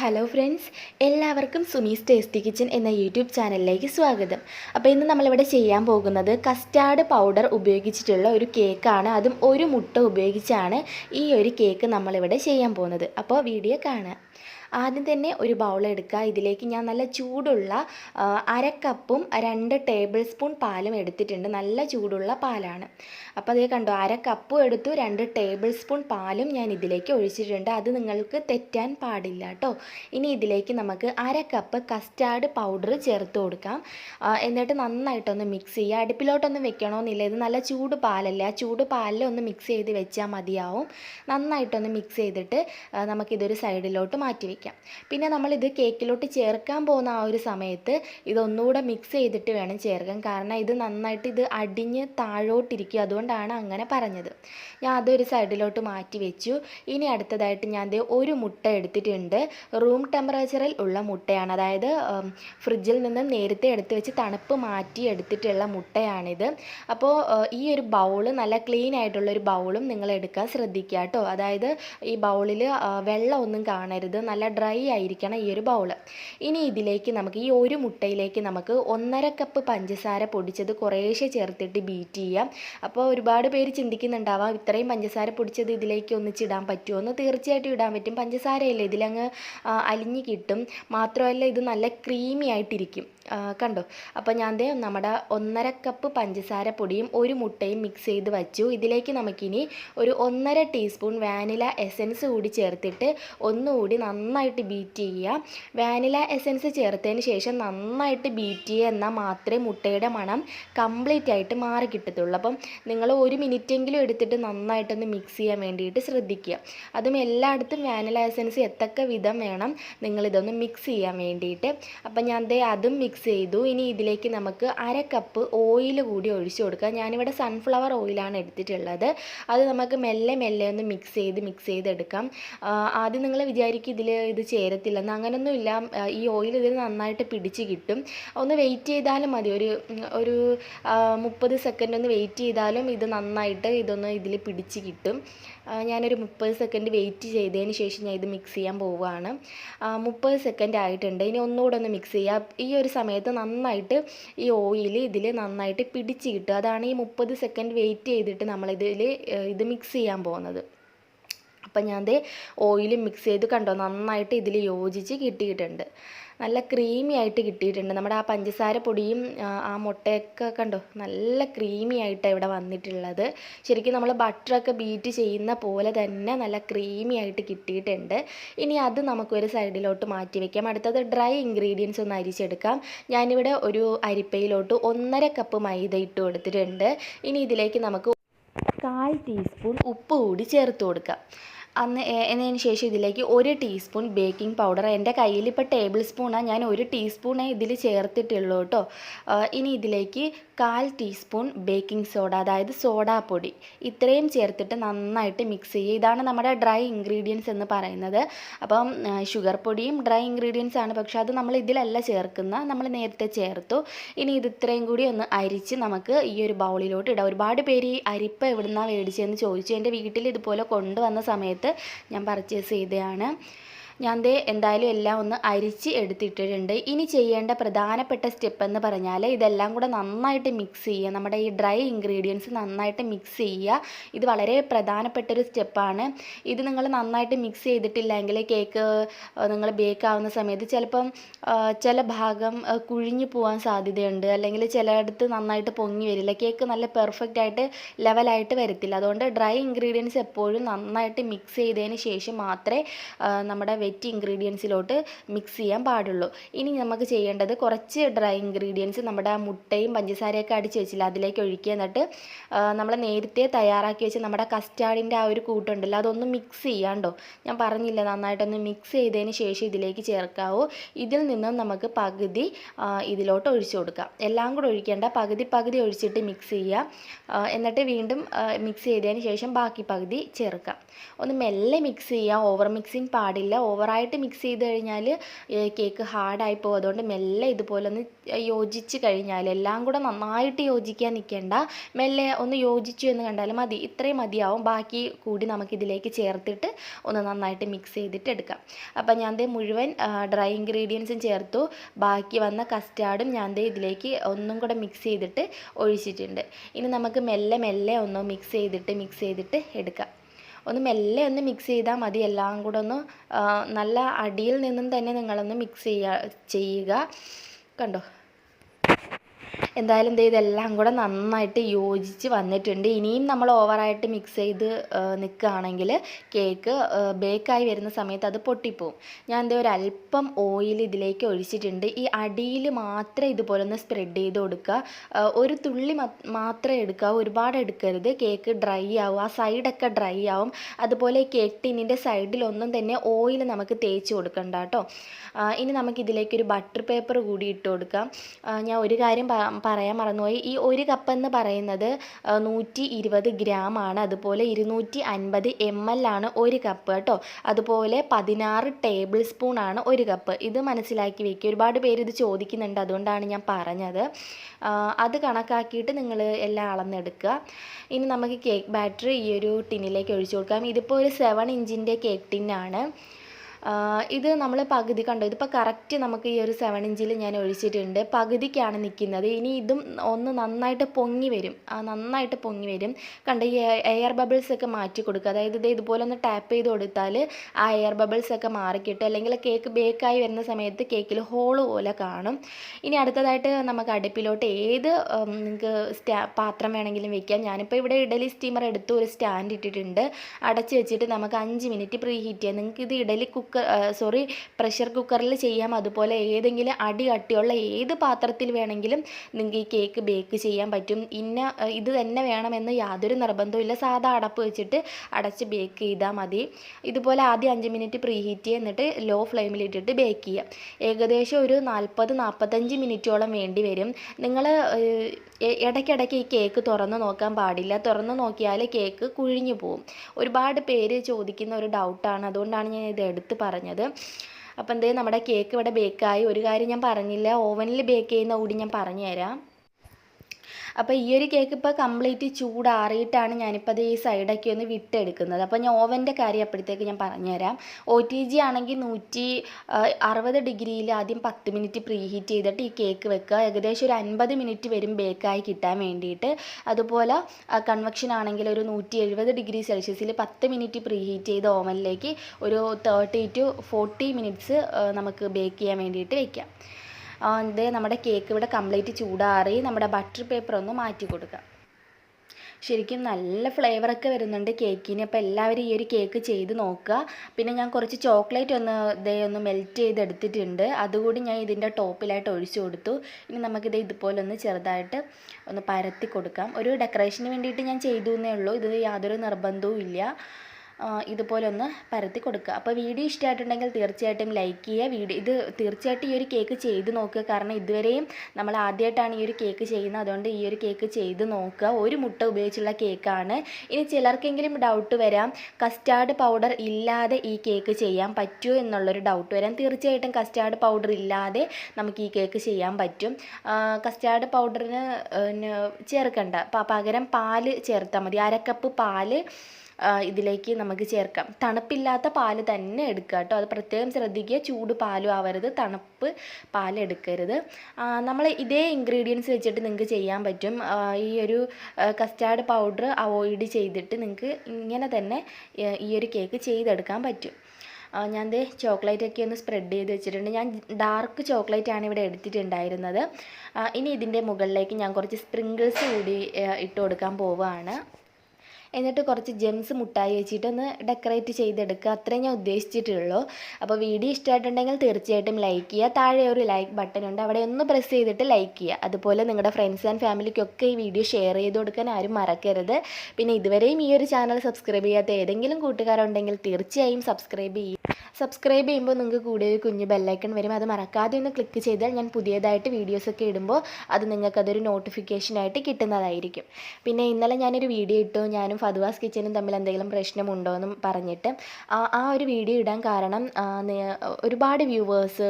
Hello friends എല്ലാവർക്കും Sumi's tasty kitchen എന്ന YouTube ചാനലിലേക്ക് സ്വാഗതം. അപ്പോൾ ഇന്ന് നമ്മളിവിടെ ചെയ്യാൻ പോകുന്നത് കസ്റ്റാർഡ് പൗഡർ ഉപയോഗിച്ചിട്ടുള്ള ഒരു കേക്കാണ് അതും ഒരു മുട്ട ഉപയോഗിച്ചാണ് ഈ ഒരു കേക്ക് നമ്മളിവിടെ ചെയ്യാൻ പോകുന്നത്. അപ്പോൾ വീഡിയോ കാണുക ആദ്യം തന്നെ ഒരു ബൗൾ എടുക്കുക. ഇതിലേക്ക് ഞാൻ നല്ല ചൂടുള്ള അരക്കപ്പും അര കപ്പും രണ്ട് ടേബിൾ സ്പൂൺ പാലും എടുത്തിട്ടുണ്ട്. നല്ല ചൂടുള്ള പാലാണ്. അപ്പോൾ അതേ കണ്ടോ അരക്കപ്പും കപ്പും എടുത്തു രണ്ട് ടേബിൾ സ്പൂൺ പാലും ഞാൻ ഇതിലേക്ക് ഒഴിച്ചിട്ടുണ്ട്. അത് നിങ്ങൾക്ക് തെറ്റാൻ പാടില്ല കേട്ടോ ഇനി ഇതിലേക്ക് നമുക്ക് അര കപ്പ് കസ്റ്റാർഡ് പൗഡർ ചേർത്ത് കൊടുക്കാം. എന്നിട്ട് നന്നായിട്ടൊന്ന് മിക്സ് ചെയ്യുക. അടുപ്പിലോട്ടൊന്നും വെക്കണമെന്നില്ല ഇത് നല്ല ചൂട് പാലല്ലേ? ആ ചൂട് പാലിൽ ഒന്ന് മിക്സ് ചെയ്ത് വെച്ചാൽ മതിയാവും. നന്നായിട്ടൊന്ന് മിക്സ് ചെയ്തിട്ട് നമുക്കിതൊരു സൈഡിലോട്ട് മാറ്റി പിന്നെ നമ്മളിത് കേക്കിലോട്ട് ചേർക്കാൻ പോകുന്ന ആ ഒരു സമയത്ത് ഇതൊന്നുകൂടെ മിക്സ് ചെയ്തിട്ട് വേണം ചേർക്കാൻ. കാരണം ഇത് നന്നായിട്ട് ഇത് അടിഞ്ഞ് താഴോട്ടിരിക്കും. അതുകൊണ്ടാണ് അങ്ങനെ പറഞ്ഞത്. ഞാൻ അതൊരു സൈഡിലോട്ട് മാറ്റി വെച്ചു. ഇനി അടുത്തതായിട്ട് ഞാൻ ദേ ഒരു മുട്ട എടുത്തിട്ടുണ്ട്. റൂം ടെമ്പറേച്ചറിൽ ഉള്ള മുട്ടയാണ്. അതായത് ഫ്രിഡ്ജിൽ നിന്ന് നേരത്തെ എടുത്ത് വെച്ച് തണുപ്പ് മാറ്റി എടുത്തിട്ടുള്ള മുട്ടയാണിത്. അപ്പോൾ ഈ ഒരു ബൗൾ നല്ല ക്ലീൻ ആയിട്ടുള്ള ഒരു ബൗളും നിങ്ങൾ എടുക്കാൻ ശ്രദ്ധിക്കുക കേട്ടോ. അതായത് ഈ ബൗളിൽ വെള്ളമൊന്നും കാണരുത്. നല്ല ഡ്രൈ ആയിരിക്കണം ഈ ഒരു ബൗൾ ഇനി ഇതിലേക്ക് നമുക്ക് ഈ ഒരു മുട്ടയിലേക്ക് നമുക്ക് ഒന്നര കപ്പ് പഞ്ചസാര പൊടിച്ചത് കുറേശ്ശെ ചേർത്തിട്ട് ബീറ്റ് ചെയ്യാം. അപ്പോൾ ഒരുപാട് പേര് ചിന്തിക്കുന്നുണ്ടാവാം ഇത്രയും പഞ്ചസാര പൊടിച്ചത് ഇതിലേക്ക് ഒന്നിച്ചിടാൻ പറ്റുമോ എന്ന്. തീർച്ചയായിട്ടും ഇടാൻ പറ്റും. പഞ്ചസാരയല്ലേ ഇതിലങ്ങ് അലിഞ്ഞ് കിട്ടും. മാത്രമല്ല ഇത് നല്ല ക്രീമി ആയിട്ടിരിക്കും. കണ്ടോ? അപ്പോൾ ഞാൻ ദേ നമ്മുടെ ഒന്നര കപ്പ് പഞ്ചസാര പൊടിയും ഒരു മുട്ടയും മിക്സ് ചെയ്ത് വച്ചു. ഇതിലേക്ക് നമുക്കിനി ഒരു ഒന്നര ടീസ്പൂൺ വാനില എസൻസ് കൂടി ചേർത്തിട്ട് ഒന്നുകൂടി നന്നായിട്ട് ബീറ്റ് ചെയ്യുക വാനില എസൻസ് ചേർത്തതിന് ശേഷം നന്നായിട്ട് ബീറ്റ് ചെയ്യുക എന്നാൽ മാത്രമേ മുട്ടയുടെ മണം കംപ്ലീറ്റ് ആയിട്ട് മാറി കിട്ടത്തുള്ളൂ. അപ്പം നിങ്ങൾ ഒരു മിനിറ്റെങ്കിലും എടുത്തിട്ട് നന്നായിട്ടൊന്ന് മിക്സ് ചെയ്യാൻ വേണ്ടിയിട്ട് ശ്രദ്ധിക്കുക. അതും എല്ലായിടത്തും വാനില എസൻസ് എത്തക്ക വിധം വേണം നിങ്ങളിതൊന്ന് മിക്സ് ചെയ്യാൻ വേണ്ടിയിട്ട്. അപ്പം ഞാൻ ദേ അതും മിക്സ് ചെയ്തു. ഇനി ഇതിലേക്ക് നമുക്ക് അര കപ്പ് ഓയിൽ കൂടി ഒഴിച്ചു കൊടുക്കാം ഞാനിവിടെ സൺഫ്ലവർ ഓയിലാണ് എടുത്തിട്ടുള്ളത്. അത് നമുക്ക് മെല്ലെ മെല്ലെ ഒന്ന് മിക്സ് ചെയ്ത് മിക്സ് ചെയ്തെടുക്കാം ആദ്യം നിങ്ങൾ വിചാരിക്കും ഇതിൽ ഇത് ചേരത്തില്ലെന്ന്. അങ്ങനൊന്നുമില്ല ഈ ഓയിൽ ഇതിൽ നന്നായിട്ട് പിടിച്ച് കിട്ടും. ഒന്ന് വെയിറ്റ് ചെയ്താലും മതി. ഒരു ഒരു മുപ്പത് സെക്കൻഡ് ഒന്ന് വെയിറ്റ് ചെയ്താലും ഇത് നന്നായിട്ട് ഇതൊന്ന് ഇതിൽ പിടിച്ച് കിട്ടും. ഞാനൊരു മുപ്പത് സെക്കൻഡ് വെയിറ്റ് ചെയ്തതിന് ശേഷം ഞാൻ ഇത് മിക്സ് ചെയ്യാൻ പോവുകയാണ്. മുപ്പത് സെക്കൻഡ് ആയിട്ടുണ്ട്. ഇനി ഒന്നുകൂടെ ഒന്ന് മിക്സ് ചെയ്യുക ഈ ഒരു സമയത്ത് നന്നായിട്ട് ഈ ഓയിൽ ഇതിൽ നന്നായിട്ട് പിടിച്ച് കിട്ടുക. അതാണ് ഈ മുപ്പത് സെക്കൻഡ് വെയിറ്റ് ചെയ്തിട്ട് നമ്മളിതിൽ ഇത് മിക്സ് ചെയ്യാൻ പോകുന്നത്. അപ്പം ഞാൻ ദേ ഓയിൽ മിക്സ് ചെയ്ത് കണ്ടോ? നന്നായിട്ട് ഇതിൽ യോജിച്ച് കിട്ടിയിട്ടുണ്ട്. നല്ല ക്രീമി ആയിട്ട് കിട്ടിയിട്ടുണ്ട്. നമ്മുടെ ആ പഞ്ചസാര പൊടിയും ആ, മുട്ടയൊക്കെ കണ്ടോ? നല്ല ക്രീമി ആയിട്ടാണ് ഇവിടെ വന്നിട്ടുള്ളത്. ശരിക്കും നമ്മൾ ബട്ടറൊക്കെ ബീറ്റ് ചെയ്യുന്ന പോലെ തന്നെ നല്ല ക്രീമി ആയിട്ട് കിട്ടിയിട്ടുണ്ട്. ഇനി അത് നമുക്കൊരു സൈഡിലോട്ട് മാറ്റി വയ്ക്കാം അടുത്തത് ഡ്രൈ ഇൻഗ്രീഡിയൻസ് ഒന്ന് അരിച്ചെടുക്കാം. ഞാനിവിടെ ഒരു അരിപ്പയിലോട്ട് ഒന്നര കപ്പ് മൈദ ഇട്ട് കൊടുത്തിട്ടുണ്ട്. ഇനി ഇതിലേക്ക് നമുക്ക് കാൽ ടീസ്പൂൺ ഉപ്പ് കൂടി ചേർത്ത് കൊടുക്കാം. അന്ന് എന്നതിന് ശേഷം ഇതിലേക്ക് ഒരു ടീസ്പൂൺ ബേക്കിംഗ് പൗഡർ എന്റെ കയ്യിൽ ഇപ്പോൾ ടേബിൾ സ്പൂണാണ് ഞാൻ ഒരു ടീസ്പൂണേ ഇതിൽ ചേർത്തിട്ടുള്ളൂ കേട്ടോ. ഇനി ഇതിലേക്ക് കാൽ ടീസ്പൂൺ ബേക്കിംഗ് സോഡ അതായത് സോഡാപ്പൊടി ഇത്രയും ചേർത്തിട്ട് നന്നായിട്ട് മിക്സ് ചെയ്യുക. ഇതാണ് നമ്മുടെ ഡ്രൈ ഇൻഗ്രീഡിയൻസ് എന്ന് പറയുന്നത്. അപ്പം ഷുഗർ പൊടിയും ഡ്രൈ ഇൻഗ്രീഡിയൻസ് ആണ്. പക്ഷേ അത് നമ്മൾ ഇതിലല്ല ചേർക്കുന്ന നമ്മൾ നേരത്തെ ചേർത്തു. ഇനി ഇത് ഇത്രയും കൂടി ഒന്ന് അരിച്ച് നമുക്ക് ഈ ഒരു ബൗളിലോട്ട് ഇടാം. ഒരുപാട് പേര് ഈ അരിപ്പ് എവിടുന്നാണ് മേടിച്ചതെന്ന് ചോദിച്ചു. എന്റെ വീട്ടിൽ ഇതുപോലെ കൊണ്ടുവന്ന സമയത്ത് ഞാൻ പർച്ചേസ് ചെയ്തതാണ് ഞാൻ ദേ എന്തായാലും എല്ലാം ഒന്ന് അരിച്ച് എടുത്തിട്ടിട്ടുണ്ട്. ഇനി ചെയ്യേണ്ട പ്രധാനപ്പെട്ട സ്റ്റെപ്പ് എന്ന് പറഞ്ഞാൽ ഇതെല്ലാം കൂടെ നന്നായിട്ട് മിക്സ് ചെയ്യുക. നമ്മുടെ ഈ ഡ്രൈ ഇൻഗ്രീഡിയൻസ് നന്നായിട്ട് മിക്സ് ചെയ്യുക. ഇത് വളരെ പ്രധാനപ്പെട്ട ഒരു സ്റ്റെപ്പാണ് ഇത് നിങ്ങൾ നന്നായിട്ട് മിക്സ് ചെയ്തിട്ടില്ലെങ്കിൽ കേക്ക് നിങ്ങൾ ബേക്ക് ആവുന്ന സമയത്ത് ചിലപ്പം ചില ഭാഗം കുഴിഞ്ഞു പോകാൻ സാധ്യതയുണ്ട്. അല്ലെങ്കിൽ ചിലയിടത്ത് നന്നായിട്ട് പൊങ്ങി വരില്ല. കേക്ക് നല്ല പെർഫെക്റ്റ് ആയിട്ട് ലെവലായിട്ട് വരത്തില്ല. അതുകൊണ്ട് ഡ്രൈ ഇൻഗ്രീഡിയൻസ് എപ്പോഴും നന്നായിട്ട് മിക്സ് ചെയ്തതിന് ശേഷം മാത്രമേ നമ്മുടെ വെറ്റ് ഇൻഗ്രീഡിയൻസിലോട്ട് മിക്സ് ചെയ്യാൻ പാടുള്ളൂ. ഇനി നമുക്ക് ചെയ്യേണ്ടത് കുറച്ച് ഡ്രൈ ഇൻഗ്രീഡിയൻസ് നമ്മുടെ മുട്ടയും പഞ്ചസാരയൊക്കെ അടിച്ച് വെച്ചില്ല അതിലേക്ക് ഒഴിക്കുക. എന്നിട്ട് നമ്മൾ നേരത്തെ തയ്യാറാക്കി വെച്ച് നമ്മുടെ കസ്റ്റാർഡിന്റെ ആ ഒരു കൂട്ടുണ്ടല്ലോ അതൊന്ന് മിക്സ് ചെയ്യാണ്ടോ ഞാൻ പറഞ്ഞില്ല നന്നായിട്ടൊന്ന് മിക്സ് ചെയ്തതിന് ശേഷം ഇതിലേക്ക് ചേർക്കാവൂ. ഇതിൽ നിന്നും നമുക്ക് പകുതി ഇതിലോട്ട് ഒഴിച്ചു കൊടുക്കാം. എല്ലാം കൂടെ ഒഴിക്കേണ്ട പകുതി പകുതി ഒഴിച്ചിട്ട് മിക്സ് ചെയ്യുക എന്നിട്ട് വീണ്ടും മിക്സ് ചെയ്തതിന് ശേഷം ബാക്കി പകുതി ചേർക്കാം. ഒന്ന് മെല്ലെ മിക്സ് ചെയ്യുക ഓവർ മിക്സിങ് പാടില്ല. ഓവർ ഓവറായിട്ട് മിക്സ് ചെയ്ത് കഴിഞ്ഞാൽ കേക്ക് ഹാർഡായി പോകും. അതുകൊണ്ട് മെല്ലെ ഇതുപോലെ ഒന്ന് യോജിച്ച് കഴിഞ്ഞാൽ എല്ലാം കൂടെ നന്നായിട്ട് യോജിക്കാൻ നിൽക്കേണ്ട. മെല്ലെ ഒന്ന് യോജിച്ചു എന്ന് കണ്ടാൽ മതി. ഇത്രയും മതിയാവും. ബാക്കി കൂടി നമുക്കിതിലേക്ക് ചേർത്തിട്ട് ഒന്ന് നന്നായിട്ട് മിക്സ് ചെയ്തിട്ട് എടുക്കാം. അപ്പം ഞാൻ ദേ മുഴുവൻ ഡ്രൈ ഇൻഗ്രീഡിയൻസും ചേർത്തു. ബാക്കി വന്ന കസ്റ്റാർഡും ഞാൻ ദേ ഇതിലേക്ക് ഒന്നും കൂടെ മിക്സ് ചെയ്തിട്ട് ഒഴിച്ചിട്ടുണ്ട്. ഇനി നമുക്ക് മെല്ലെ മെല്ലെ ഒന്ന് മിക്സ് ചെയ്തിട്ട് മിക്സ് ചെയ്തിട്ട് എടുക്കാം. ഒന്ന് മെല്ലെ ഒന്ന് മിക്സ് ചെയ്താൽ മതി. എല്ലാം കൂടെ ഒന്ന് നല്ല അടിയിൽ നിന്നും തന്നെ നിങ്ങളൊന്ന് മിക്സ് ചെയ്യുക. കണ്ടോ? എന്തായാലും ഇതെല്ലാം കൂടെ നന്നായിട്ട് യോജിച്ച് വന്നിട്ടുണ്ട്. ഇനിയും നമ്മൾ ഓവറായിട്ട് മിക്സ് ചെയ്ത് നിൽക്കുകയാണെങ്കിൽ കേക്ക് ബേക്കായി വരുന്ന സമയത്ത് അത് പൊട്ടിപ്പോവും. ഞാൻ എന്താ ഒരു അല്പം ഓയിൽ ഇതിലേക്ക് ഒഴിച്ചിട്ടുണ്ട്. ഈ അടിയിൽ മാത്രം ഇതുപോലെ ഒന്ന് സ്പ്രെഡ് ചെയ്ത് കൊടുക്കുക. ഒരു തുള്ളി മാത്രമേ മാത്രം എടുക്കുക. ഒരുപാട് എടുക്കരുത്. കേക്ക് ഡ്രൈ ആവും. ആ സൈഡൊക്കെ ഡ്രൈ ആവും. അതുപോലെ കേക്ക് ടിന്നിന്റെ സൈഡിലൊന്നും തന്നെ ഓയിൽ നമുക്ക് തേച്ച് കൊടുക്കണ്ട കേട്ടോ. ഇനി നമുക്ക് ഇതിലേക്ക് ഒരു ബട്ടർ പേപ്പർ കൂടി ഇട്ട് കൊടുക്കാം. ഞാൻ ഒരു കാര്യം പറയാൻ മറന്നുപോയി. ഈ ഒരു കപ്പ് എന്ന് പറയുന്നത് നൂറ്റി ഇരുപത് ഗ്രാം ആണ്. അതുപോലെ ഇരുന്നൂറ്റി അൻപത് എം എൽ ആണ് ഒരു കപ്പ് കേട്ടോ. അതുപോലെ പതിനാറ് ടേബിൾ സ്പൂൺ ആണ് ഒരു കപ്പ്. ഇത് മനസ്സിലാക്കി വെക്കുക ഒരുപാട് പേര് ഇത് ചോദിക്കുന്നുണ്ട്. അതുകൊണ്ടാണ് ഞാൻ പറഞ്ഞത്. അത് കണക്കാക്കിയിട്ട് നിങ്ങൾ എല്ലാം അളന്നെടുക്കുക. ഇനി നമുക്ക് കേക്ക് ബാറ്റർ ഈ ഒരു ടിന്നിലേക്ക് ഒഴിച്ചു കൊടുക്കാം. ഇതിപ്പോൾ ഒരു സെവൻ ഇഞ്ചിന്റെ കേക്ക് ടിന്നാണ് ഇത് നമ്മൾ പകുതി കണ്ടോ? ഇതിപ്പോൾ കറക്റ്റ് നമുക്ക് ഈ ഒരു സെവൻ ഇഞ്ചിൽ ഞാൻ ഒഴിച്ചിട്ടുണ്ട്. പകുതിക്കാണ് നിൽക്കുന്നത് ഇനി ഇതും ഒന്ന് നന്നായിട്ട് പൊങ്ങി വരും. നന്നായിട്ട് പൊങ്ങി വരും. കണ്ടോ ഈ എയർ ബബിൾസ് ഒക്കെ മാറ്റി കൊടുക്കുക. അതായത് ഇത് ഇതുപോലെ ഒന്ന് ടാപ്പ് ചെയ്ത് കൊടുത്താൽ ആ എയർ ബബിൾസ് ഒക്കെ മാറിക്കിട്ടും. അല്ലെങ്കിൽ കേക്ക് ബേക്കായി വരുന്ന സമയത്ത് കേക്കിൽ ഹോൾ പോലെ കാണും. ഇനി അടുത്തതായിട്ട് നമുക്ക് അടുപ്പിലോട്ട് ഏത് നിങ്ങൾക്ക് സ്റ്റാ പാത്രം വേണമെങ്കിലും വെക്കാം. ഞാനിപ്പോൾ ഇവിടെ ഇഡലി സ്റ്റീമർ എടുത്ത് ഒരു സ്റ്റാൻഡ് ഇട്ടിട്ടുണ്ട്. അടച്ച് വെച്ചിട്ട് നമുക്ക് അഞ്ച് മിനിറ്റ് പ്രീ ഹീറ്റ് ചെയ്യാം. നിങ്ങൾക്ക് ഇത് ഇഡലി കുക്കർ സോറി പ്രഷർ കുക്കറിൽ ചെയ്യാം. അതുപോലെ ഏതെങ്കിലും അടി കട്ടിയുള്ള ഏത് പാത്രത്തിൽ വേണമെങ്കിലും നിങ്ങൾക്ക് ഈ കേക്ക് ബേക്ക് ചെയ്യാൻ പറ്റും. ഇന്ന ഇത് തന്നെ വേണമെന്ന് യാതൊരു നിർബന്ധവും സാധാ അടപ്പ് വെച്ചിട്ട് അടച്ച് ബേക്ക് ചെയ്താൽ മതി. ഇതുപോലെ ആദ്യം അഞ്ച് മിനിറ്റ് പ്രീ ഹീറ്റ് ചെയ്യുക. എന്നിട്ട് ലോ ഫ്ലെയിമിലിട്ടിട്ട് ബേക്ക് ചെയ്യുക. ഏകദേശം ഒരു നാൽപ്പത് നാൽപ്പത്തഞ്ച് മിനിറ്റോളം വേണ്ടി വരും. നിങ്ങൾ ഇടയ്ക്കിടയ്ക്ക് ഈ കേക്ക് തുറന്ന് നോക്കാൻ പാടില്ല. തുറന്ന് നോക്കിയാൽ കേക്ക് കുഴിഞ്ഞു പോവും. ഒരുപാട് പേര് ചോദിക്കുന്ന ഒരു ഡൗട്ടാണ്. അതുകൊണ്ടാണ് ഞാൻ ഇത് എടുത്ത് പറഞ്ഞത്. അപ്പം എന്തേ നമ്മുടെ കേക്ക് ഇവിടെ ബേക്കായി ഒരു കാര്യം ഞാൻ പറഞ്ഞില്ല. ഓവനിൽ ബേക്ക് ചെയ്യുന്ന കൂടി ഞാൻ പറഞ്ഞു തരാം അപ്പോൾ ഈ ഒരു കേക്ക് ഇപ്പോൾ കംപ്ലീറ്റ് ചൂടാറിയിട്ടാണ് ഞാനിപ്പോൾ അത് ഈ സൈഡൊക്കെ ഒന്ന് വിട്ടെടുക്കുന്നത്. അപ്പോൾ ഞാൻ ഓവന്റെ കാര്യം അപ്പോഴത്തേക്ക് ഞാൻ പറഞ്ഞുതരാം. ഒ ടി ജി ആണെങ്കിൽ നൂറ്റി അറുപത് ഡിഗ്രിയിൽ ആദ്യം പത്ത് മിനിറ്റ് പ്രീ ഹീറ്റ് ചെയ്തിട്ട് ഈ കേക്ക് വെക്കുക. ഏകദേശം ഒരു അൻപത് മിനിറ്റ് വരും ബേക്കായി കിട്ടാൻ വേണ്ടിയിട്ട്. അതുപോലെ കൺവെക്ഷൻ ആണെങ്കിൽ ഒരു നൂറ്റി എഴുപത് ഡിഗ്രി സെൽഷ്യസിൽ പത്ത് മിനിറ്റ് പ്രീ ഹീറ്റ് ചെയ്ത ഓവനിലേക്ക് ഒരു തേർട്ടി ടു ഫോർട്ടി മിനിറ്റ്സ് നമുക്ക് ബേക്ക് ചെയ്യാൻ വേണ്ടിയിട്ട് വെക്കാം. ആ, ഇത് നമ്മുടെ കേക്ക് ഇവിടെ കംപ്ലീറ്റ് ചൂടാറി നമ്മുടെ ബട്ടർ പേപ്പർ ഒന്ന് മാറ്റി കൊടുക്കാം. ശരിക്കും നല്ല ഫ്ലേവറൊക്കെ വരുന്നുണ്ട് കേക്കിന് അപ്പോൾ എല്ലാവരും ഈ ഒരു കേക്ക് ചെയ്ത് നോക്കുക. പിന്നെ ഞാൻ കുറച്ച് ചോക്ലേറ്റ് ഒന്ന് ഇതേ ഒന്ന് മെൽറ്റ് ചെയ്തെടുത്തിട്ടുണ്ട്. അതുകൂടി ഞാൻ ഇതിന്റെ ടോപ്പിലായിട്ട് ഒഴിച്ചു കൊടുത്തു. ഇനി നമുക്കിത് ഇതുപോലെ ഒന്ന് ചെറുതായിട്ട് ഒന്ന് പരത്തി കൊടുക്കാം. ഒരു ഡെക്കറേഷന് വേണ്ടിയിട്ട് ഞാൻ ചെയ്തു എന്നേ ഉള്ളൂ. ഇത് യാതൊരു നിർബന്ധവും ഇല്ല ഇതുപോലെ ഒന്ന് പരത്തി കൊടുക്കുക. അപ്പോൾ വീഡിയോ ഇഷ്ടമായിട്ടുണ്ടെങ്കിൽ തീർച്ചയായിട്ടും ലൈക്ക് ചെയ്യുക. വീഡിയോ ഇത് തീർച്ചയായിട്ടും ഈ ഒരു കേക്ക് ചെയ്ത് നോക്കുക. കാരണം ഇതുവരെയും നമ്മൾ ആദ്യമായിട്ടാണ് ഈ ഒരു കേക്ക് ചെയ്യുന്നത്. അതുകൊണ്ട് ഈ ഒരു കേക്ക് ചെയ്ത് നോക്കുക. ഒരു മുട്ട ഉപയോഗിച്ചുള്ള കേക്കാണ് ഇനി ചിലർക്കെങ്കിലും ഡൗട്ട് വരാം. കസ്റ്റാർഡ് പൗഡർ ഇല്ലാതെ ഈ കേക്ക് ചെയ്യാൻ പറ്റുമോ എന്നുള്ളൊരു ഡൗട്ട് വരാം. തീർച്ചയായിട്ടും കസ്റ്റാർഡ് പൗഡർ ഇല്ലാതെ നമുക്ക് ഈ കേക്ക് ചെയ്യാൻ പറ്റും. കസ്റ്റാർഡ് പൗഡറിന് ചേർക്കണ്ട. പകരം പാൽ ചേർത്താൽ മതി. അരക്കപ്പ് പാൽ ഇതിലേക്ക് നമുക്ക് ചേർക്കാം. തണുപ്പില്ലാത്ത പാൽ തന്നെ എടുക്കുക കേട്ടോ. അത് പ്രത്യേകം ശ്രദ്ധിക്കുക. ചൂട് പാലും ആവരുത്. തണുപ്പ് പാലെടുക്കരുത് നമ്മൾ ഇതേ ഇൻഗ്രീഡിയൻസ് വെച്ചിട്ട് നിങ്ങൾക്ക് ചെയ്യാൻ പറ്റും. ഈ ഒരു കസ്റ്റാർഡ് പൗഡർ അവോയ്ഡ് ചെയ്തിട്ട് നിങ്ങൾക്ക് ഇങ്ങനെ തന്നെ ഈ ഒരു കേക്ക് ചെയ്തെടുക്കാൻ പറ്റും. ഞാൻ ദേ ചോക്ലേറ്റ് ഒക്കെ ഒന്ന് സ്പ്രെഡ് ചെയ്ത് വെച്ചിട്ടുണ്ട്. ഞാൻ ഡാർക്ക് ചോക്ലേറ്റ് ആണ് ഇവിടെ എടുത്തിട്ടുണ്ടായിരുന്നത്. ഇനി ഇതിന്റെ മുകളിലേക്ക് ഞാൻ കുറച്ച് സ്പ്രിങ്കിൾസ് കൂടി ഇട്ട് കൊടുക്കാൻ പോവുകയാണ് എന്നിട്ട് കുറച്ച് ജെംസ് മുട്ടായി വെച്ചിട്ട് ഒന്ന് ഡെക്കറേറ്റ് ചെയ്തെടുക്കുക. അത്രേ ഞാൻ ഉദ്ദേശിച്ചിട്ടുള്ളൂ. അപ്പോൾ വീഡിയോ ഇഷ്ടമായിട്ടുണ്ടെങ്കിൽ തീർച്ചയായിട്ടും ലൈക്ക് ചെയ്യുക. താഴെ ഒരു ലൈക്ക് ബട്ടൺ ഉണ്ട്. അവിടെ ഒന്ന് പ്രസ് ചെയ്തിട്ട് ലൈക്ക് ചെയ്യുക. അതുപോലെ നിങ്ങളുടെ ഫ്രണ്ട്സ് ആൻഡ് ഫാമിലിക്കൊക്കെ ഈ വീഡിയോ ഷെയർ ചെയ്ത് കൊടുക്കാൻ ആരും മറക്കരുത്. പിന്നെ ഇതുവരെയും ഈ ഒരു ചാനൽ സബ്സ്ക്രൈബ് ചെയ്യാത്ത ഏതെങ്കിലും കൂട്ടുകാരുണ്ടെങ്കിൽ തീർച്ചയായും സബ്സ്ക്രൈബ് ചെയ്യും സബ്സ്ക്രൈബ് ചെയ്യുമ്പോൾ നിങ്ങൾക്ക് കൂടെ ഒരു കുഞ്ഞ് ബെല്ലൈക്കൺ വരും. അത് മറക്കാതെ ഒന്ന് ക്ലിക്ക് ചെയ്താൽ ഞാൻ പുതിയതായിട്ട് വീഡിയോസൊക്കെ ഇടുമ്പോൾ അത് നിങ്ങൾക്കതൊരു നോട്ടിഫിക്കേഷനായിട്ട് കിട്ടുന്നതായിരിക്കും. പിന്നെ ഇന്നലെ ഞാനൊരു വീഡിയോ ഇട്ടു. ഞാനും ഫദ്വാസ് കിച്ചനും തമ്മിൽ എന്തെങ്കിലും പ്രശ്നമുണ്ടോ എന്നും പറഞ്ഞിട്ട്. ആ ഒരു വീഡിയോ ഇടാൻ കാരണം ഒരുപാട് വ്യൂവേഴ്സ്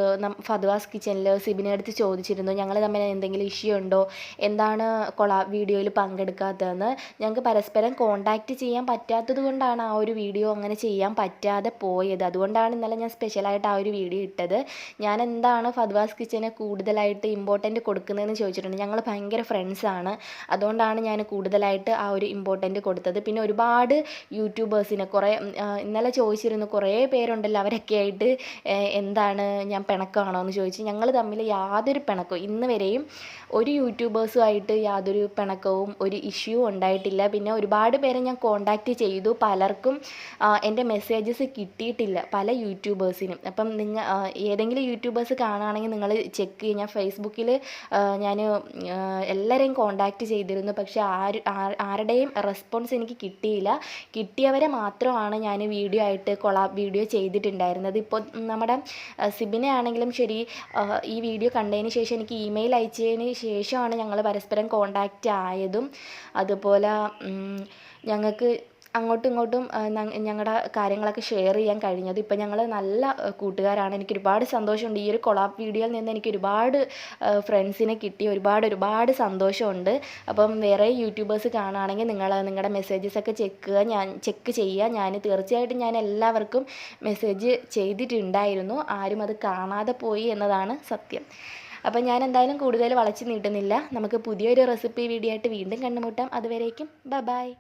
ഫദ്വാസ് കിച്ചനിൽ സിബിനെ അടുത്ത് ചോദിച്ചിരുന്നു. ഞങ്ങൾ തമ്മിൽ എന്തെങ്കിലും ഇഷ്യൂ ഉണ്ടോ? എന്താണ് കൊളാ വീഡിയോയിൽ പങ്കെടുക്കാത്തതെന്ന്. ഞങ്ങൾക്ക് പരസ്പരം കോണ്ടാക്റ്റ് ചെയ്യാൻ പറ്റാത്തത് കൊണ്ടാണ് ആ ഒരു വീഡിയോ അങ്ങനെ ചെയ്യാൻ പറ്റാതെ പോയത്. അതുകൊണ്ടാണ് ഇന്നലെ ഞാൻ സ്പെഷ്യലായിട്ട് ആ ഒരു വീഡിയോ ഇട്ടത്. ഞാൻ എന്താണ് ഫദ്വാസ് കിച്ചനെ കൂടുതലായിട്ട് ഇമ്പോർട്ടന്റ് കൊടുക്കുന്നതെന്ന് ചോദിച്ചിട്ടുണ്ട്. ഞങ്ങൾ ഭയങ്കര ഫ്രണ്ട്സാണ് അതുകൊണ്ടാണ് ഞാൻ കൂടുതലായിട്ട് ആ ഒരു ഇമ്പോർട്ടന്റ് കൊടുത്തത്. പിന്നെ ഒരുപാട് യൂട്യൂബേഴ്സിനെ കുറേ ഇന്നലെ ചോദിച്ചിരുന്നു കുറേ പേരുണ്ടല്ലോ അവരൊക്കെ ആയിട്ട് എന്താണ് ഞാൻ പിണക്കമാണോ എന്ന് ചോദിച്ചു. ഞങ്ങൾ തമ്മിൽ യാതൊരു പിണക്കവും ഇന്ന് വരെയും ഒരു യൂട്യൂബേഴ്സുമായിട്ട് യാതൊരു പിണക്കവും ഒരു ഇഷ്യൂ ഉണ്ടായിട്ടില്ല. പിന്നെ ഒരുപാട് പേരെ ഞാൻ കോണ്ടാക്റ്റ് ചെയ്തു. പലർക്കും എന്റെ മെസ്സേജസ് കിട്ടിയിട്ടില്ല. പല യൂട്യൂബേഴ്സിനും അപ്പം നിങ്ങൾ ഏതെങ്കിലും യൂട്യൂബേഴ്സ് കാണുകയാണെങ്കിൽ നിങ്ങൾ ചെക്ക് ചെയ്യുക ഫേസ്ബുക്കിൽ ഞാൻ എല്ലാവരെയും കോണ്ടാക്റ്റ് ചെയ്തിരുന്നു. പക്ഷേ ആര് ആരുടെയും റെസ്പോൺസ് എനിക്ക് കിട്ടിയില്ല. കിട്ടിയവരെ മാത്രമാണ് ഞാൻ വീഡിയോ ആയിട്ട് കൊളാബ് വീഡിയോ ചെയ്തിട്ടുണ്ടായിരുന്നത്. ഇപ്പോൾ നമ്മുടെ സിബിനെ ആണെങ്കിലും ശരി ഈ വീഡിയോ കണ്ടതിന് ശേഷം എനിക്ക് ഇമെയിൽ അയച്ചതിന് ശേഷമാണ് ഞങ്ങൾ പരസ്പരം കോണ്ടാക്റ്റ് ആയതും. അതുപോലെ ഞങ്ങൾക്ക് അങ്ങോട്ടും ഇങ്ങോട്ടും ഞങ്ങളുടെ കാര്യങ്ങളൊക്കെ ഷെയർ ചെയ്യാൻ കഴിഞ്ഞത്. ഇപ്പം ഞങ്ങൾ നല്ല കൂട്ടുകാരാണ്. എനിക്ക് ഒരുപാട് സന്തോഷമുണ്ട്. ഈ ഒരു കൊളാബ് വീഡിയോയിൽ നിന്ന് എനിക്ക് ഒരുപാട് ഫ്രണ്ട്സിനെ കിട്ടി. ഒരുപാട് ഒരുപാട് സന്തോഷമുണ്ട്. അപ്പം വേറെ യൂട്യൂബേഴ്സ് കാണുകയാണെങ്കിൽ നിങ്ങൾ നിങ്ങളുടെ മെസ്സേജസ് ഒക്കെ ചെക്ക് ഞാൻ ചെക്ക് ചെയ്യുക ഞാൻ തീർച്ചയായിട്ടും ഞാൻ എല്ലാവർക്കും മെസ്സേജ് ചെയ്തിട്ടുണ്ടായിരുന്നു. ആരും അത് കാണാതെ പോയി എന്നതാണ് സത്യം. അപ്പം ഞാൻ എന്തായാലും കൂടുതൽ വളച്ച് നീട്ടുന്നില്ല. നമുക്ക് പുതിയൊരു റെസിപ്പി വീഡിയോ ആയിട്ട് വീണ്ടും കണ്ടുമുട്ടാം. അതുവരേക്കും ബ ബായ്